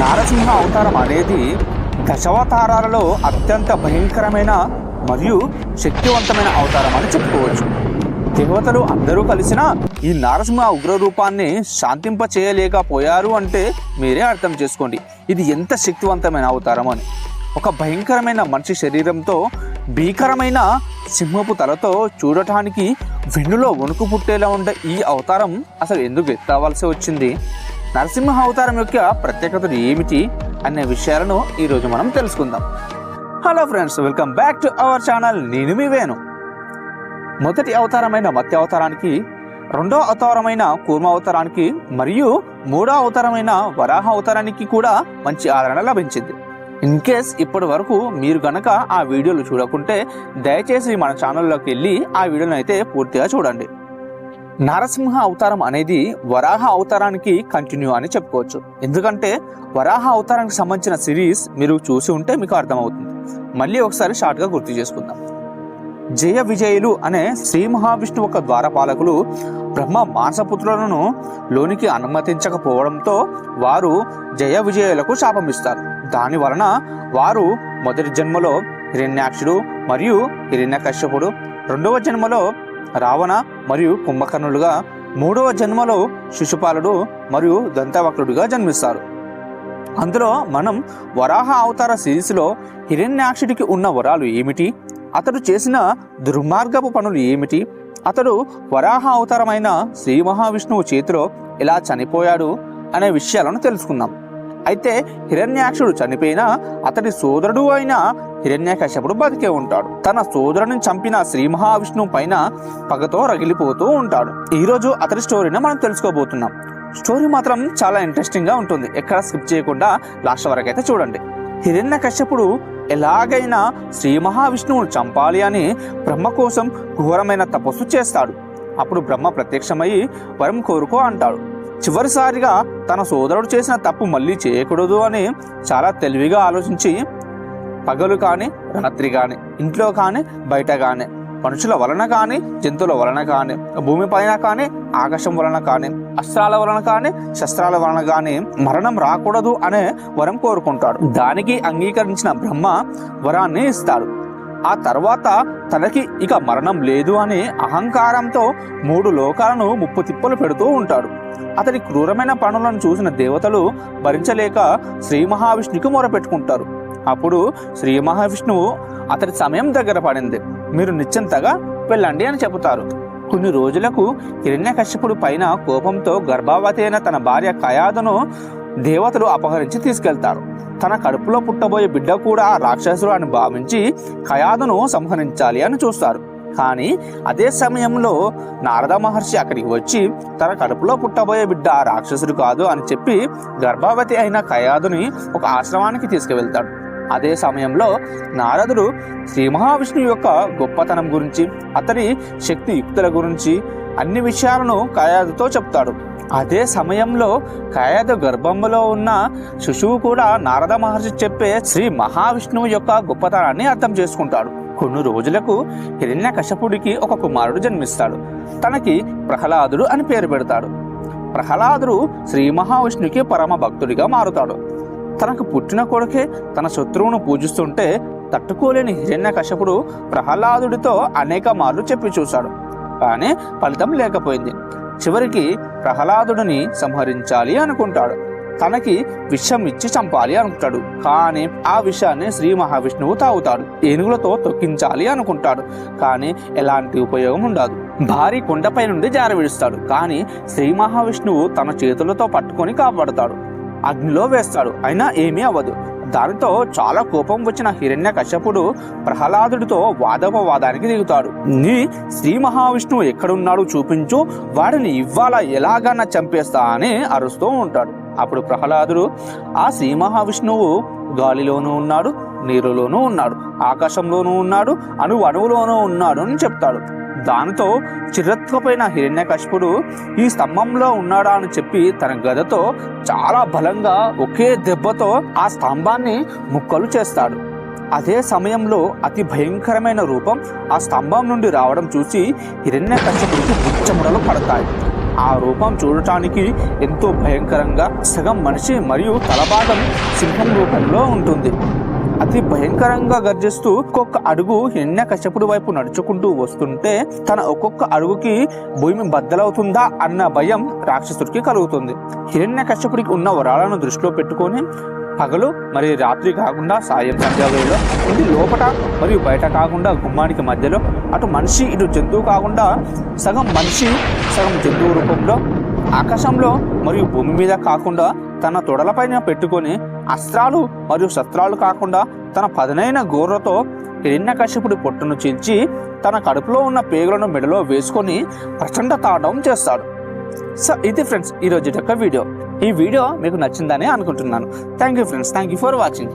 నారసింహ అవతారం అనేది దశావతారాలలో అత్యంత భయంకరమైన మరియు శక్తివంతమైన అవతారం అని చెప్పుకోవచ్చు. దేవతలు అందరూ కలిసిన ఈ నారసింహ ఉగ్ర రూపాన్ని శాంతింప చేయలేకపోయారు అంటే మీరే అర్థం చేసుకోండి. ఇది ఎంత శక్తివంతమైన అవతారం అని. ఒక భయంకరమైన మనిషి శరీరంతో భీకరమైన సింహపు తలతో చూడటానికి వెన్నులో వణుకు పుట్టేలా ఉండే ఈ అవతారం అసలు ఎందుకు ఎత్తవలసి వచ్చింది? నరసింహ అవతారం యొక్క ప్రత్యేకతలు ఏమిటి అనే విషయాలను ఈరోజు మనం తెలుసుకుందాం. Hello friends welcome back to our channel నేను మీ వేను మొదటి అవతారమైన మత్స్య అవతారానికి రెండో అవతారమైన కూర్మ అవతారానికి మరియు మూడో అవతారమైన వరాహ అవతారానికి కూడా మంచి ఆదరణ లభించింది. ఇన్ కేస్ ఇప్పటి వరకు మీరు గనక ఆ వీడియోలు చూడకుంటే దయచేసి మన ఛానల్లోకి వెళ్ళి ఆ వీడియోని అయితే పూర్తిగా చూడండి. నరసింహ అవతారం అనేది వరాహ అవతారానికి కంటిన్యూ అని చెప్పుకోవచ్చు. ఎందుకంటే వరాహ అవతారానికి సంబంధించిన సిరీస్ మీరు చూసి ఉంటే మీకు అర్థమవుతుంది. మళ్ళీ ఒకసారి షార్ట్గా గుర్తు చేసుకుందాం. జయ విజయులు అనే శ్రీ మహావిష్ణువు యొక్క ద్వారపాలకులు బ్రహ్మ మానసపుత్రులను లోనికి అనుమతించకపోవడంతో వారు జయ విజయులకు శాపం ఇస్తారు. దాని వలన వారు మొదటి జన్మలో హిరణ్యాక్షుడు మరియు హిరణ్యకశ్యపుడు రెండవ జన్మలో రావణ మరియు కుంభకర్ణులుగా మూడవ జన్మలో శిశుపాలుడు మరియు దంతవక్రుడిగా జన్మిస్తారు. అందులో మనం వరాహ అవతార సిరీస్లో హిరణ్యాక్షుడికి ఉన్న వరాలు ఏమిటి? అతడు చేసిన దుర్మార్గపు పనులు ఏమిటి? అతడు వరాహ అవతారమైన శ్రీ మహావిష్ణువు చేతిలో ఎలా చనిపోయాడు? అనే విషయాలను తెలుసుకుందాం. అయితే హిరణ్యాక్షుడు చనిపోయినా అతడి సోదరుడు అయిన హిరణ్యకశ్యపుడు బతికే ఉంటాడు. తన సోదరుని చంపిన శ్రీ మహావిష్ణువు పైన పగతో రగిలిపోతూ ఉంటాడు. ఈ రోజు అతడి స్టోరీని మనం తెలుసుకోబోతున్నాం. స్టోరీ మాత్రం చాలా ఇంట్రెస్టింగ్గా ఉంటుంది. ఎక్కడ స్కిప్ చేయకుండా లాస్ట్ వరకు అయితే చూడండి. హిరణ్య కశ్యపుడు ఎలాగైనా శ్రీ మహావిష్ణువును చంపాలి అని బ్రహ్మ కోసం ఘోరమైన తపస్సు చేస్తాడు. అప్పుడు బ్రహ్మ ప్రత్యక్షమయ్యి వరం కోరుకో అంటాడు. చివరిసారిగా తన సోదరుడు చేసిన తప్పు మళ్ళీ చేయకూడదు అని చాలా తెలివిగా ఆలోచించి పగలు కానీ రాత్రి కానీ ఇంట్లో కానీ బయట కానీ మనుషుల వలన కానీ జంతువుల వలన కానీ భూమి పైన కానీ ఆకాశం వలన కానీ అస్త్రాల వలన కానీ శస్త్రాల వలన కానీ మరణం రాకూడదు అనే వరం కోరుకుంటాడు. దానికి అంగీకరించిన బ్రహ్మ వరాన్ని ఇస్తాడు. ఆ తర్వాత తనకి ఇక మరణం లేదు అని అహంకారంతో మూడు లోకాలను ముప్పు తిప్పలు పెడుతూ ఉంటాడు. అతడి క్రూరమైన పనులను చూసిన దేవతలు భరించలేక శ్రీ మహావిష్ణుకి మొరపెట్టుకుంటారు. అప్పుడు శ్రీ మహావిష్ణువు అతడి సమయం దగ్గర పడింది. మీరు నిశ్చింతగా వెళ్ళండి అని చెబుతారు. కొన్ని రోజులకు హిరణ్యకశ్యపుడు పైన కోపంతో గర్భావతి అయిన తన భార్య కయాదును దేవతలు అపహరించి తీసుకెళ్తారు. తన కడుపులో పుట్టబోయే బిడ్డ కూడా రాక్షసుడు అని భావించి కయాదును సంహరించాలి అని చూస్తారు. కానీ అదే సమయంలో నారద మహర్షి అక్కడికి వచ్చి తన కడుపులో పుట్టబోయే బిడ్డ రాక్షసుడు కాదు అని చెప్పి గర్భవతి అయిన కయాదుని ఒక ఆశ్రమానికి తీసుకువెళ్తాడు. అదే సమయంలో నారదుడు శ్రీ మహావిష్ణువు యొక్క గొప్పతనం గురించి అతడి శక్తి యుక్తుల గురించి అన్ని విషయాలను కాయాదుతో చెప్తాడు. అదే సమయంలో కాయాదు గర్భంలో ఉన్న శిశువు కూడా నారద మహర్షి చెప్పే శ్రీ మహావిష్ణువు యొక్క గొప్పతనాన్ని అర్థం చేసుకుంటాడు. కొన్ని రోజులకు హిరణ్య కశపుడికి ఒక కుమారుడు జన్మిస్తాడు. తనకి ప్రహ్లాదుడు అని పేరు పెడతాడు. ప్రహ్లాదుడు శ్రీ మహావిష్ణువుకి పరమ భక్తుడిగా మారుతాడు. తనకు పుట్టిన కొడుకే తన శత్రువును పూజిస్తుంటే తట్టుకోలేని హిరణ్య కశపుడు ప్రహ్లాదుడితో అనేక మార్లు చెప్పి చూశాడు. కానీ ఫలితం లేకపోయింది. చివరికి ప్రహ్లాదుడిని సంహరించాలి అనుకుంటాడు. తనకి విషం ఇచ్చి చంపాలి అనుకుంటాడు. కానీ ఆ విషయాన్ని శ్రీ మహావిష్ణువు తాగుతాడు. ఏనుగులతో తొక్కించాలి అనుకుంటాడు. కానీ ఎలాంటి ఉపయోగం ఉండదు. భారీ కొండపై నుండి జారవిడుస్తాడు కానీ శ్రీ మహావిష్ణువు తన చేతులతో పట్టుకొని కాపాడుతాడు. అగ్నిలో వేస్తాడు. అయినా ఏమీ అవ్వదు. దానితో చాలా కోపం వచ్చిన హిరణ్య కశ్యపుడు ప్రహ్లాదుడితో వాదోపవాదానికి దిగుతాడు. నీ శ్రీ మహావిష్ణువు ఎక్కడున్నాడు చూపించు వాడిని ఇవ్వాల ఎలాగన్నా చంపేస్తా అని అరుస్తూ ఉంటాడు. అప్పుడు ప్రహ్లాదుడు ఆ శ్రీ మహావిష్ణువు గాలిలోనూ ఉన్నాడు నీరులోనూ ఉన్నాడు ఆకాశంలోనూ ఉన్నాడు అణు అణువులోనూ ఉన్నాడు అని చెప్తాడు. దానితో చిరత్వపైన హిరణ్యకశిపుడు ఈ స్తంభంలో ఉన్నాడా అని చెప్పి తన గదతో చాలా బలంగా ఒకే దెబ్బతో ఆ స్తంభాన్ని ముక్కలు చేస్తాడు. అదే సమయంలో అతి భయంకరమైన రూపం ఆ స్తంభం నుండి రావడం చూసి హిరణ్యకశిపుడికి బుచ్చముడలు పడతాయి. ఆ రూపం చూడటానికి ఎంతో భయంకరంగా సగం మనిషి మరియు తలభాగం సింహం రూపంలో ఉంటుంది. అతి భయంకరంగా గర్జిస్తూ ఒక్కొక్క అడుగు హిరణ్య కశ్యపుడి వైపు నడుచుకుంటూ వస్తుంటే తన ఒక్కొక్క అడుగుకి భూమి బద్దలవుతుందా అన్న భయం రాక్షసుడికి కలుగుతుంది. హిరణ్య కశ్యపుడికి ఉన్న వరాలను దృష్టిలో పెట్టుకొని పగలు మరియు రాత్రి కాకుండా సాయం సంధ్యా ఇది ఇంటి లోపట మరియు బయట కాకుండా గుమ్మానికి మధ్యలో అటు మనిషి ఇటు జంతువు కాకుండా సగం మనిషి సగం జంతువు రూపంలో ఆకాశంలో మరియు భూమి మీద కాకుండా తన తొడలపైన పెట్టుకొని అస్త్రాలు మరియు శస్త్రాలు కాకుండా తన పదనైన గోర్రతో హిరణ్యకశ్యపుడి పొట్టును చించి తన కడుపులో ఉన్న పేగులను మెడలో వేసుకొని ప్రచండ తాండవం చేస్తాడు. సో ఇది ఫ్రెండ్స్ ఈరోజు యొక్క వీడియో ఈ వీడియో మీకు నచ్చిందని అనుకుంటున్నాను. Thank you friends thank you for watching